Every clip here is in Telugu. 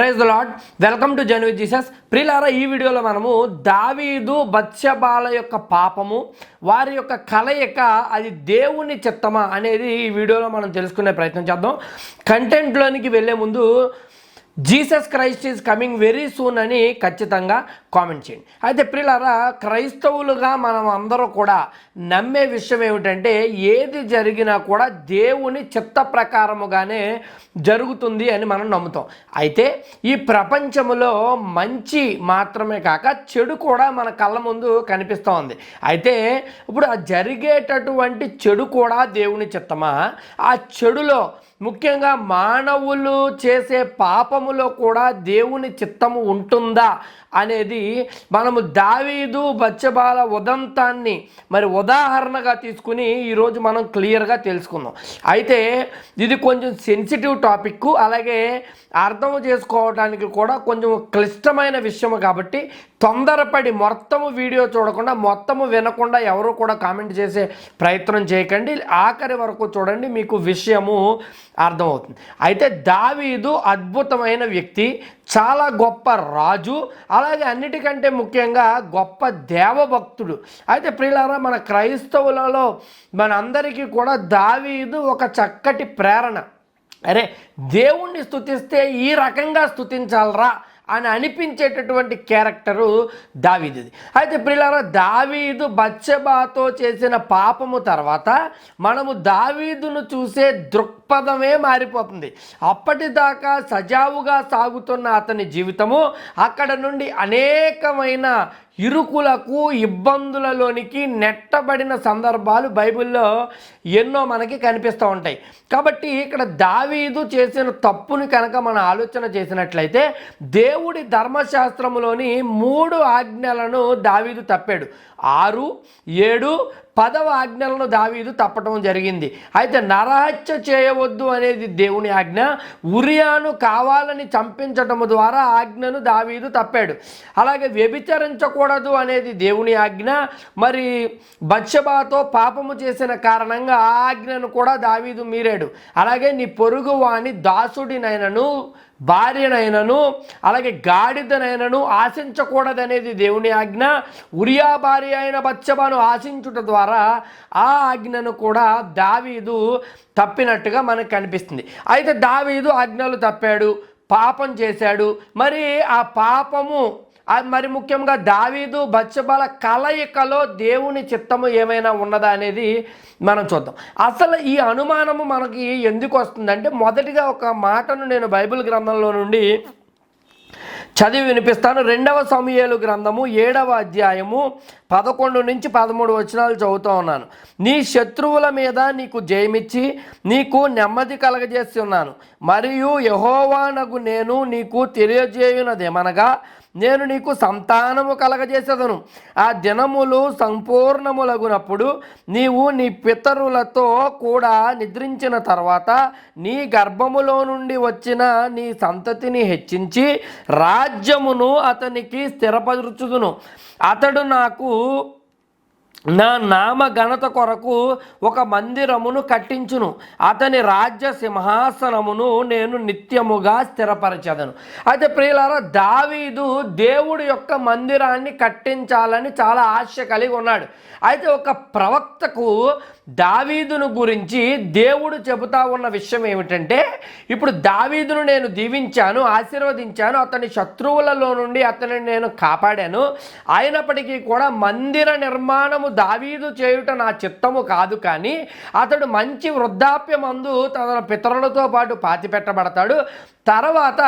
ప్రైజ్ లాడ్ వెల్కమ్ టు జన్ జీసస్ ప్రిలారా ఈ వీడియోలో మనము దావీదు బత్స్యబాల యొక్క పాపము వారి యొక్క కలయిక అది దేవుని చిత్తమా అనేది ఈ వీడియోలో మనం తెలుసుకునే ప్రయత్నం చేద్దాం. కంటెంట్లోనికి వెళ్ళే ముందు Jesus Christ is coming very soon అని ఖచ్చితంగా కామెంట్ చేయండి. అయితే ప్రియులారా క్రైస్తవులుగా మనం అందరూ కూడా నమ్మే విషయం ఏమిటంటే ఏది జరిగినా కూడా దేవుని చిత్త ప్రకారముగానే జరుగుతుంది అని మనం నమ్ముతాం. అయితే ఈ ప్రపంచంలో మంచి మాత్రమే కాక చెడు కూడా మన కళ్ళ ముందు కనిపిస్తూ ఉంది. అయితే ఇప్పుడు ఆ జరిగేటటువంటి చెడు కూడా దేవుని చిత్తమా? ఆ చెడులో ముఖ్యంగా మానవులు చేసే పాపములో కూడా దేవుని చిత్తము ఉంటుందా అనేది మనము దావీదు బచ్చబాల ఉదంతాన్ని మరి ఉదాహరణగా తీసుకుని ఈరోజు మనం క్లియర్గా తెలుసుకుందాం. అయితే ఇది కొంచెం సెన్సిటివ్ టాపిక్ అలాగే అర్థం చేసుకోవడానికి కూడా కొంచెం క్లిష్టమైన విషయం కాబట్టి తొందరపడి మొత్తము వీడియో చూడకుండా మొత్తము వినకుండా ఎవరు కూడా కామెంట్ చేసే ప్రయత్నం చేయకండి. ఆఖరి వరకు చూడండి మీకు విషయము అర్థమవుతుంది. అయితే దావీదు అద్భుతమైన వ్యక్తి చాలా గొప్ప రాజు అలాగే అన్నిటికంటే ముఖ్యంగా గొప్ప దేవభక్తుడు. అయితే ప్రియులారా మన క్రైస్తవులలో మనందరికీ కూడా దావీదు ఒక చక్కటి ప్రేరణ. అరే దేవుణ్ణి స్థుతిస్తే ఈ రకంగా స్థుతించాలరా అని అనిపించేటటువంటి క్యారెక్టరు దావీదుది. అయితే ప్రియులారా దావీదు బచ్చబాతో చేసిన పాపము తర్వాత మనము దావీదును చూసే దృక్పథమే మారిపోతుంది. అప్పటిదాకా సజావుగా సాగుతున్న అతని జీవితము అక్కడ నుండి అనేకమైన ఇరుకులకు ఇబ్బందులలోనికి నెట్టబడిన సందర్భాలు బైబిల్లో ఎన్నో మనకి కనిపిస్తూ ఉంటాయి. కాబట్టి ఇక్కడ దావీదు చేసిన తప్పుని కనుక మనం ఆలోచన చేసినట్లయితే దేవుడి ధర్మశాస్త్రములోని మూడు ఆజ్ఞలను దావీదు తప్పాడు. ఆరు ఏడు పదవ ఆజ్ఞలను దావీదు తప్పటం జరిగింది. అయితే నరహత్య చేయవద్దు అనేది దేవుని ఆజ్ఞ. ఉరియాను కావాలని చంపించటము ద్వారా ఆజ్ఞను దావీదు తప్పాడు. అలాగే వ్యభిచరించకూడదు అనేది దేవుని ఆజ్ఞ. మరి బత్సబాతో పాపము చేసిన కారణంగా ఆ ఆజ్ఞను కూడా దావీదు మీరాడు. అలాగే నీ పొరుగు వాని దాసుడినైనను భార్యనైనను అలాగే గాడిదనైనను ఆశించకూడదనేది దేవుని ఆజ్ఞ. ఉరియా భార్య అయిన బచ్చబాను ఆశించుట ద్వారా ఆ ఆజ్ఞను కూడా దావీదు తప్పినట్టుగా మనకు కనిపిస్తుంది. అయితే దావీదు ఆజ్ఞలు తప్పాడు పాపం చేశాడు. మరి ఆ పాపము మరి ముఖ్యంగా దావీదు బచ్చబల కలయికలో దేవుని చిత్తము ఏమైనా ఉన్నదా అనేది మనం చూద్దాం. అసలు ఈ అనుమానము మనకి ఎందుకు వస్తుందంటే మొదటిగా ఒక మాటను నేను బైబిల్ గ్రంథంలో నుండి చదివి వినిపిస్తాను. రెండవ సమయలు గ్రంథము ఏడవ అధ్యాయము పదకొండు నుంచి పదమూడు వచనాలు చదువుతూ ఉన్నాను. నీ శత్రువుల మీద నీకు జయమిచ్చి నీకు నెమ్మది కలగజేస్తున్నాను. మరియు యహోవానగు నేను నీకు తెలియజేయునదేమనగా నేను నీకు సంతానము కలగజేసేదను. ఆ దినములు సంపూర్ణములగునప్పుడు నీవు నీ పితరులతో కూడా నిద్రించిన తర్వాత నీ గర్భములో నుండి వచ్చిన నీ సంతతిని హెచ్చించి రాజ్యమును అతనికి స్థిరపరుచుదును. అతడు నాకు నా నామ ఘనత కొరకు ఒక మందిరమును కట్టించును. అతని రాజ్య సింహాసనమును నేను నిత్యముగా స్థిరపరచదను. అయితే ప్రియులారా దావీదు దేవుడి యొక్క మందిరాన్ని కట్టించాలని చాలా ఆశ కలిగి ఉన్నాడు. అయితే ఒక ప్రవక్తకు దావీదును గురించి దేవుడు చెబుతా ఉన్న విషయం ఏమిటంటే ఇప్పుడు దావీదును నేను దీవించాను ఆశీర్వదించాను అతని శత్రువులలో నుండి అతనిని నేను కాపాడాను. అయినప్పటికీ కూడా మందిర నిర్మాణము దావీదు చేయుట నా చిత్తము కాదు కానీ అతడు మంచి వృద్ధాప్యమందు తన పితరులతో పాటు పాతి పెట్టబడతాడు తర్వాత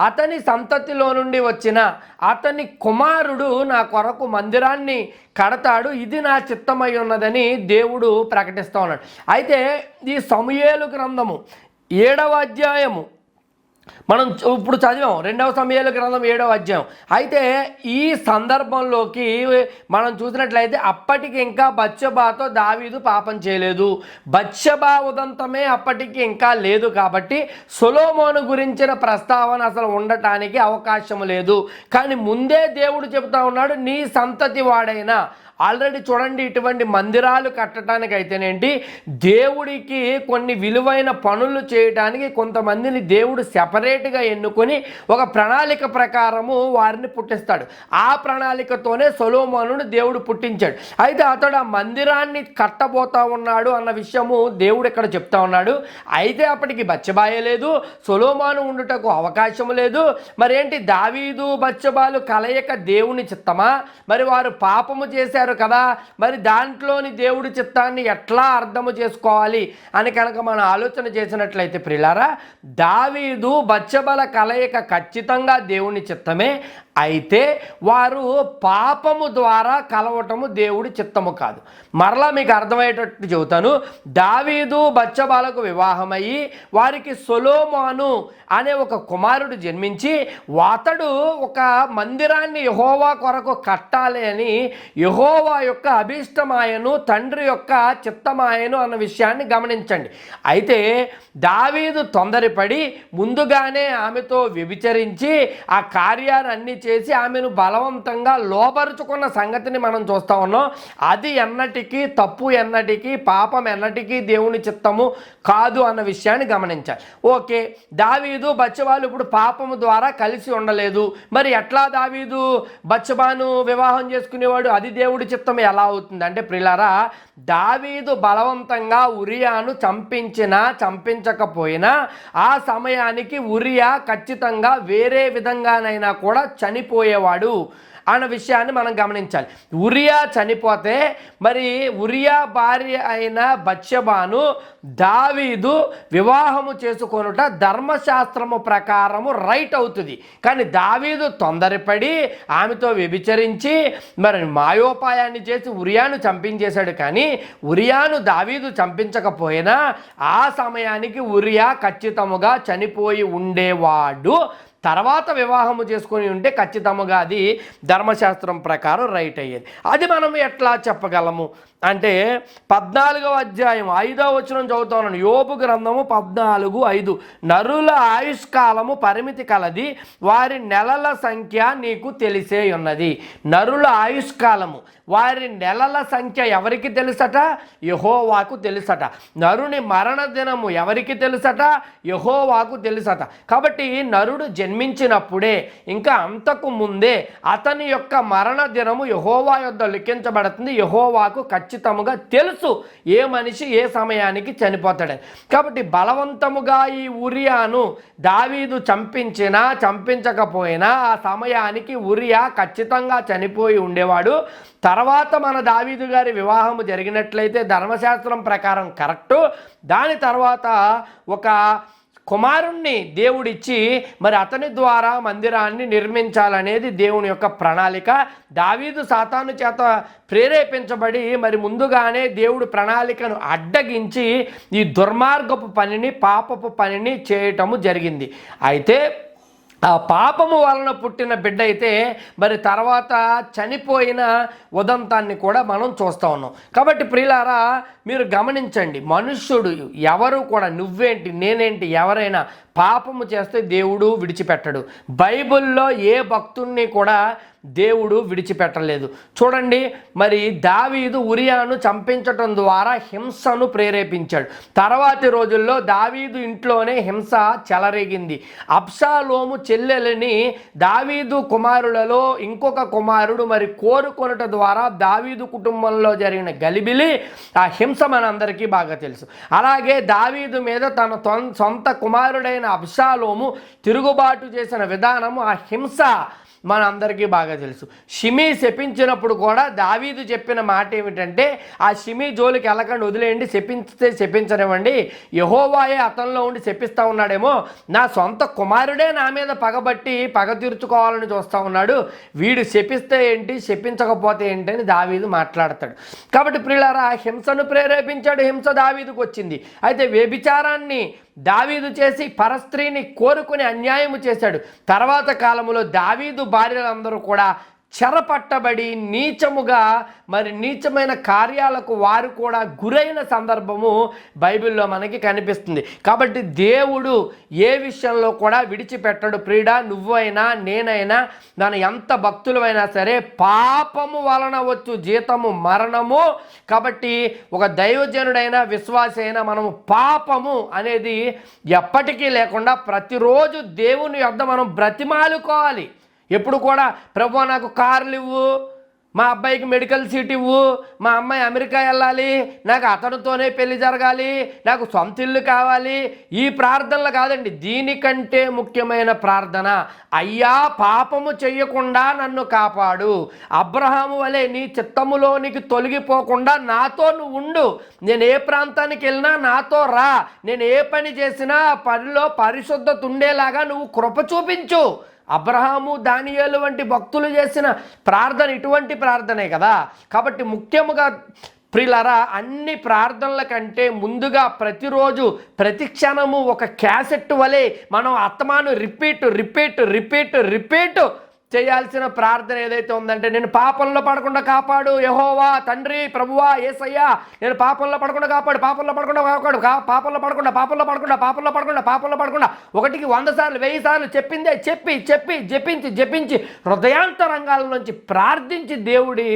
అతని సంతతిలో నుండి వచ్చిన అతని కుమారుడు నా కొరకు మందిరాన్ని కడతాడు ఇది నా చిత్తమై ఉన్నదని దేవుడు ప్రకటిస్తూ ఉన్నాడు. అయితే ఈ సమయేలు గ్రంథము ఏడవ అధ్యాయము మనం ఇప్పుడు చదివాం. రెండవ సమయాల గ్రంథం ఏడవ అధ్యాయం. అయితే ఈ సందర్భంలోకి మనం చూసినట్లయితే అప్పటికి ఇంకా బచ్చబాతో దావీదు పాపం చేయలేదు. బచ్చబా ఉదంతమే అప్పటికి ఇంకా లేదు కాబట్టి సొలోమోను గురించిన ప్రస్తావన అసలు ఉండటానికి అవకాశం లేదు. కానీ ముందే దేవుడు చెబుతా ఉన్నాడు నీ సంతతి వాడైనా ఆల్రెడీ చూడండి ఇటువంటి మందిరాలు కట్టడానికి అయితేనేంటి దేవుడికి కొన్ని విలువైన పనులు చేయడానికి కొంతమందిని దేవుడు సెపరేట్గా ఎన్నుకొని ఒక ప్రణాళిక ప్రకారము వారిని పుట్టిస్తాడు. ఆ ప్రణాళికతోనే సొలోమోనుని దేవుడు పుట్టించాడు. అయితే అతడు ఆ మందిరాన్ని కట్టబోతా ఉన్నాడు అన్న విషయము దేవుడు ఇక్కడ చెప్తా ఉన్నాడు. అయితే అప్పటికి బచ్చబాయ లేదు సొలోమాను ఉండుటకు అవకాశం లేదు. మరేంటి దావీదు బచ్చబాలు కలయిక దేవుని చిత్తమా? మరి వారు పాపము చేశారు కదా మరి దాంట్లోని దేవుడి చిత్తాన్ని ఎట్లా అర్థము చేసుకోవాలి అని కనుక మనం ఆలోచన చేసినట్లయితే ప్రిలారా దావీదు బచ్చబల కలయిక ఖచ్చితంగా దేవుని చిత్తమే. అయితే వారు పాపము ద్వారా కలవటము దేవుడి చిత్తము కాదు. మరలా మీకు అర్థమయ్యేటట్టు చెబుతాను దావీదు బచ్చబాలకు వివాహమయ్యి వారికి సొలోమాను అనే ఒక కుమారుడు జన్మించి అతడు ఒక మందిరాన్ని యహోవా కొరకు కట్టాలి అని యహోవా యొక్క అభీష్టమాయను తండ్రి యొక్క చిత్తమాయను అన్న విషయాన్ని గమనించండి. అయితే దావీదు తొందరపడి ముందుగానే ఆమెతో వ్యభిచరించి ఆ కార్యాన్ని చేసి ఆమెను బలవంతంగా లోపరుచుకున్న సంగతిని మనం చూస్తూ ఉన్నాం. అది ఎన్నటికీ తప్పు ఎన్నటికీ పాపం ఎన్నటికీ దేవుని చిత్తము కాదు అన్న విషయాన్ని గమనించాలి. ఓకే దావీదు బచ్చవాళ్ళు ఇప్పుడు పాపము ద్వారా కలిసి ఉండలేదు. మరి ఎట్లా దావీదు బచ్చబాను వివాహం చేసుకునేవాడు? అది దేవుడి చిత్తం ఎలా అవుతుంది అంటే దావీదు బలవంతంగా ఉరియాను చంపించినా చంపించకపోయినా ఆ సమయానికి ఉరియా ఖచ్చితంగా వేరే విధంగానైనా కూడా చనిపోయేవాడు. అన్న విషయాన్ని మనం గమనించాలి. ఉరియా చనిపోతే మరి ఉరియా భార్య అయిన బత్సబాను దావీదు వివాహము చేసుకొనుట ధర్మశాస్త్రము ప్రకారము రైట్ అవుతుంది. కానీ దావీదు తొందరపడి ఆమెతో వ్యభిచరించి మరి మాయోపాయాన్ని చేసి ఉరియాను చంపించేశాడు. కానీ ఉరియాను దావీదు చంపించకపోయినా ఆ సమయానికి ఉరియా ఖచ్చితముగా చనిపోయి ఉండేవాడు. తర్వాత వివాహము చేసుకొని ఉంటే ఖచ్చితంగా అది ధర్మశాస్త్రం ప్రకారం రైట్ అయ్యేది. అది మనం ఎట్లా చెప్పగలము? అంటే పద్నాలుగవ అధ్యాయం ఐదవ వచనం చదువుతాను యోపు గ్రంథము పద్నాలుగు ఐదు. నరుల ఆయుష్కాలము పరిమితి కలది వారి నెలల సంఖ్య నీకు తెలిసే ఉన్నది. నరుల ఆయుష్కాలము వారి నెలల సంఖ్య ఎవరికి తెలుసట? యహోవాకు తెలుసట. నరుని మరణ దినము ఎవరికి తెలుసట? యహోవాకు తెలుసట. కాబట్టి నరుడు జన్మించినప్పుడే ఇంకా అంతకు ముందే అతని యొక్క మరణ దినము యహోవా యొద్ద లిఖించబడుతుంది. యహోవాకు ఖచ్చితముగా తెలుసు ఏ మనిషి ఏ సమయానికి చనిపోతాడని. కాబట్టి బలవంతముగా ఈ ఉరియాను దావీదు చంపించినా చంపించకపోయినా ఆ సమయానికి ఉరియా ఖచ్చితంగా చనిపోయి ఉండేవాడు. తర్వాత మన దావీదు గారి వివాహము జరిగినట్లయితే ధర్మశాస్త్రం ప్రకారం కరెక్టు. దాని తర్వాత ఒక కుమారుణ్ణి దేవుడిచ్చి మరి అతని ద్వారా మందిరాన్ని నిర్మించాలనేది దేవుని యొక్క ప్రణాళిక. దావీదు సాతాను చేత ప్రేరేపించబడి మరి ముందుగానే దేవుడు ప్రణాళికను అడ్డగించి ఈ దుర్మార్గపు పనిని పాపపు పనిని చేయటము జరిగింది. అయితే ఆ పాపము వలన పుట్టిన బిడ్డ అయితే మరి తర్వాత చనిపోయిన ఉదంతాన్ని కూడా మనం చూస్తూ ఉన్నాం. కాబట్టి ప్రియులారా మీరు గమనించండి మనుష్యుడు ఎవరు కూడా నువ్వేంటి నేనేంటి ఎవరైనా పాపము చేస్తే దేవుడు విడిచిపెట్టడు. బైబిల్లో ఏ భక్తుణ్ణి కూడా దేవుడు విడిచిపెట్టలేదు. చూడండి మరి దావీదు ఉరియాను చంపించటం ద్వారా హింసను ప్రేరేపించాడు. తర్వాతి రోజుల్లో దావీదు ఇంట్లోనే హింస చెలరేగింది. అప్సాలోము చెల్లెలని దావీదు కుమారులలో ఇంకొక కుమారుడు మరి కోరుకొనుట ద్వారా దావీదు కుటుంబంలో జరిగిన గలిబిలి ఆ హింస మనందరికీ బాగా తెలుసు. అలాగే దావీదు మీద తన తొం- సొంత కుమారుడైన అబ్షాలోము తిరుగుబాటు చేసిన విధానము ఆ హింస మన అందరికీ బాగా తెలుసు. షిమీ శపించినప్పుడు కూడా దావీదు చెప్పిన మాట ఏమిటంటే ఆ షిమీ జోలికి వెళ్ళకండి వదిలేయండి శపించితే శపించనివ్వండి. యహోవాయే అతనిలో ఉండి శపిస్తా ఉన్నాడేమో. నా సొంత కుమారుడే నా మీద పగబట్టి పగ తీర్చుకోవాలని చూస్తూ ఉన్నాడు. వీడు శపిస్తే ఏంటి శపించకపోతే ఏంటి అని దావీదు మాట్లాడతాడు. కాబట్టి ప్రియులారా హింసను ప్రేరేపించాడు హింస దావీదుకు వచ్చింది. అయితే వ్యభిచారాన్ని దావీదు చేసి పరస్త్రీని కోరుకుని అన్యాయము చేశాడు. తర్వాత కాలంలో దావీదు భార్యలందరూ కూడా చెరపట్టబడి నీచముగా మరి నీచమైన కార్యాలకు వారు కూడా గురైన సందర్భము బైబిల్లో మనకి కనిపిస్తుంది. కాబట్టి దేవుడు ఏ విషయంలో కూడా విడిచిపెట్టడు. ప్రీడ నువ్వైనా నేనైనా దాని ఎంత భక్తులమైనా సరే పాపము వలన వచ్చు జీతము మరణము. కాబట్టి ఒక దైవజనుడైన విశ్వాస అయినా మనము పాపము అనేది ఎప్పటికీ లేకుండా ప్రతిరోజు దేవుని యొద్ద మనం బ్రతిమాలుకోవాలి. ఎప్పుడు కూడా ప్రభు నాకు కార్లు ఇవ్వు మా అబ్బాయికి మెడికల్ సీట్ ఇవ్వు మా అమ్మాయి అమెరికా వెళ్ళాలి నాకు అతనితోనే పెళ్ళి జరగాలి నాకు సొంత ఇల్లు కావాలి. ఈ ప్రార్థనలు కాదండి దీనికంటే ముఖ్యమైన ప్రార్థన అయ్యా పాపము చెయ్యకుండా నన్ను కాపాడు. అబ్రహాము వలె నీ చిత్తములోనికి తొలగిపోకుండా నాతో నువ్వు ఉండు. నేను ఏ ప్రాంతానికి వెళ్ళినా నాతో రా. నేను ఏ పని చేసినా పనిలో పరిశుద్ధత ఉండేలాగా నువ్వు కృప చూపించు. అబ్రహాము దానియాలు వంటి భక్తులు చేసిన ప్రార్థన ఇటువంటి ప్రార్థనే కదా. కాబట్టి ముఖ్యముగా ప్రిలరా అన్ని ప్రార్థనల కంటే ముందుగా ప్రతిరోజు ప్రతి క్షణము ఒక క్యాసెట్ వలె మనం అత్తమాను రిపీట్ రిపీట్ రిపీట్ రిపీట్ చేయాల్సిన ప్రార్థన ఏదైతే ఉందంటే నేను పాపంలో పడకుండా కాపాడు యహోవా తండ్రి ప్రభువా ఏసయ్యా. నేను పాపంలో పడకుండా కాపాడు పాపంలో పడకుండా కాపాడు పాపంలో పడకుండా పాపంలో పడకుండా పాపంలో పడకుండా పాపంలో పడకుండా. ఒకటికి వంద సార్లు వెయ్యి సార్లు చెప్పిందే చెప్పి చెప్పి జపించి జపించి హృదయాంతరంగాల నుంచి ప్రార్థించి దేవుడి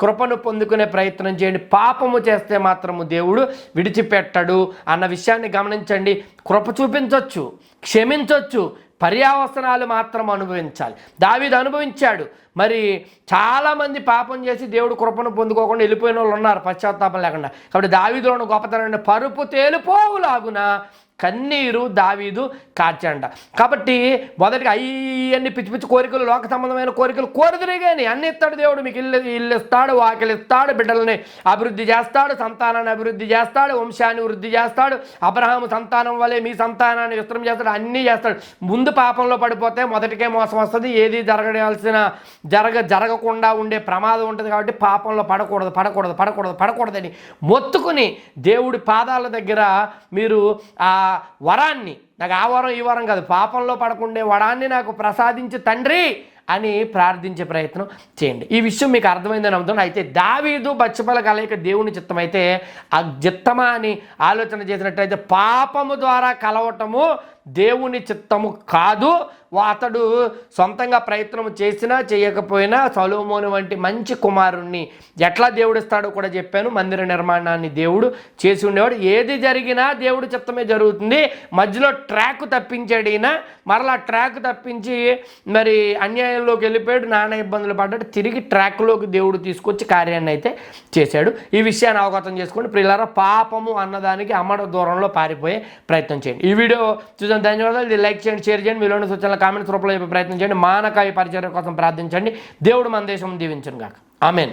కృపను పొందుకునే ప్రయత్నం చేయండి. పాపము చేస్తే మాత్రము దేవుడు విడిచిపెట్టడు అన్న విషయాన్ని గమనించండి. కృప చూపించవచ్చు క్షమించవచ్చు పర్యావసనాలు మాత్రం అనుభవించాలి. దావిది అనుభవించాడు. మరి చాలామంది పాపం చేసి దేవుడు కృపను పొందుకోకుండా వెళ్ళిపోయిన వాళ్ళు ఉన్నారు పశ్చాత్తాపం లేకుండా. కాబట్టి దావీదులోని గొప్పతనం పరుపు తేలిపోవులాగున కన్నీరు దావీదు కార్చండ కాబట్టి మొదటిగా అయ్యన్ని పిచ్చి పిచ్చి కోరికలు లోక సంబంధమైన కోరికలు కోరిదిరి కానీ అన్ని ఇస్తాడు దేవుడు మీకు ఇల్లు ఇల్లు ఇస్తాడు వాకిలు ఇస్తాడు బిడ్డలని అభివృద్ధి చేస్తాడు సంతానాన్ని అభివృద్ధి చేస్తాడు వంశాన్ని వృద్ధి చేస్తాడు అబ్రహాము సంతానం వలె మీ సంతానాన్ని విస్తరం చేస్తాడు అన్నీ చేస్తాడు. ముందు పాపంలో పడిపోతే మొదటికే మోసం వస్తుంది ఏది జరగడాల్సిన జరగ జరగకుండా ఉండే ప్రమాదం ఉంటుంది కాబట్టి పాపంలో పడకూడదు పడకూడదు పడకూడదు పడకూడదని మొత్తుకుని దేవుడి పాదాల దగ్గర మీరు ఆ వరాన్ని. నాకు ఆ వరం ఈ వరం కాదు. పాపంలో పడకుండే వరాన్ని నాకు ప్రసాదించి తండ్రి అని ప్రార్థించే ప్రయత్నం చేయండి. ఈ విషయం మీకు అర్థమైందని నమ్ముతున్నాను. అయితే దావీదు బచ్చపల కలయిక దేవుని చిత్తం అయితే ఆ చిత్తమా అని ఆలోచన చేసినట్టయితే పాపము ద్వారా కలవటము దేవుని చిత్తము కాదు. అతడు సొంతంగా ప్రయత్నం చేసినా చేయకపోయినా సలోమోను వంటి మంచి కుమారుణ్ణి ఎట్లా దేవుడిస్తాడో కూడా చెప్పాను. మందిర నిర్మాణాన్ని దేవుడు చేసి ఉండేవాడు. ఏది జరిగినా దేవుడి చిత్తమే జరుగుతుంది. మధ్యలో ట్రాక్ తప్పించాడు ఈయన. మరలా ట్రాక్ తప్పించి మరి అన్యాయంలోకి వెళ్ళిపోయాడు. నానా ఇబ్బందులు పడ్డాడు. తిరిగి ట్రాక్లోకి దేవుడు తీసుకొచ్చి కార్యాన్ని అయితే చేశాడు. ఈ విషయాన్ని అవగతం చేసుకోండి. ప్రియులారా పాపము అన్నదానికి అమ్మడ దూరంలో పారిపోయే ప్రయత్నం చేయండి. ఈ వీడియో చూసిన ధన్యవాదాలు ఇది లైక్ చేయండి షేర్ చేయండి. మీలోని సూచనలు కామెంట్స్ రూపంలో చెప్పే ప్రయత్నం చేయండి. మానకాయ పరిచయం కోసం ప్రార్థించండి. దేవుడు మన దేశం దీవించను గాక. ఆమెన్.